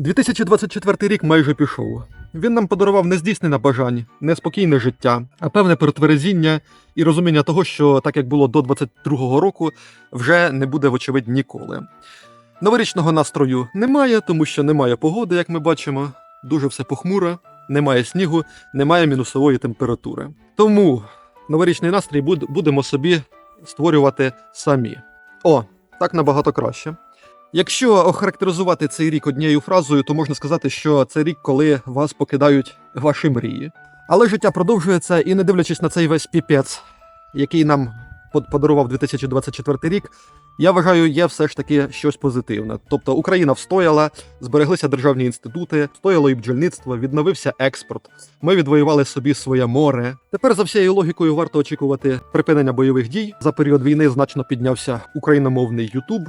2024 рік майже пішов. Він нам подарував нездійснене бажань, неспокійне життя, а певне перетверезіння і розуміння того, що так як було до 22-го року, вже не буде, вочевидь, ніколи. Новорічного настрою немає, тому що немає погоди, як ми бачимо. Дуже все похмуро, немає снігу, немає мінусової температури. Тому новорічний настрій будемо собі створювати самі. О, так набагато краще. Якщо охарактеризувати цей рік однією фразою, то можна сказати, що це рік, коли вас покидають ваші мрії. Але життя продовжується, і не дивлячись на цей весь піпець, який нам под- подарував 2024 рік, я вважаю, є все ж таки щось позитивне. Тобто Україна встояла, збереглися державні інститути, встояло і бджільництво, відновився експорт. Ми відвоювали собі своє море. Тепер за всією логікою варто очікувати припинення бойових дій. За період війни значно піднявся україномовний Ютуб.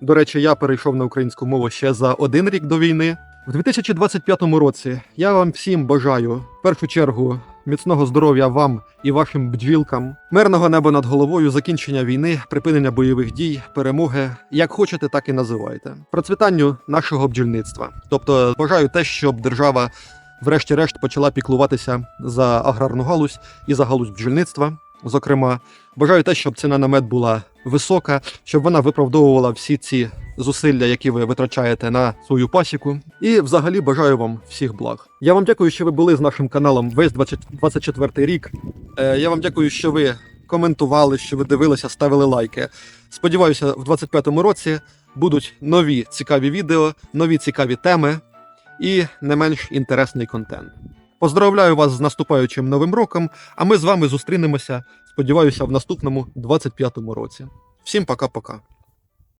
До речі, я перейшов на українську мову ще за один рік до війни. В 2025 році я вам всім бажаю в першу чергу міцного здоров'я вам і вашим бджілкам, мирного неба над головою, закінчення війни, припинення бойових дій, перемоги, як хочете, так і називайте. Процвітанню нашого бджільництва. Тобто бажаю те, щоб держава, врешті-решт, почала піклуватися за аграрну галузь і за галузь бджільництва. Зокрема, бажаю те, щоб ціна на мед була висока, щоб вона виправдовувала всі ці зусилля, які ви витрачаєте на свою пасіку. І взагалі бажаю вам всіх благ. Я вам дякую, що ви були з нашим каналом весь 2024 рік. Е, Я вам дякую, що ви коментували, що ви дивилися, ставили лайки. Сподіваюся, в 2025 році будуть нові цікаві відео, нові цікаві теми і не менш інтересний контент. Поздравляю вас з наступаючим новим роком, а ми з вами зустрінемося, сподіваюся, в наступному 25-му році. Всім пока-пока.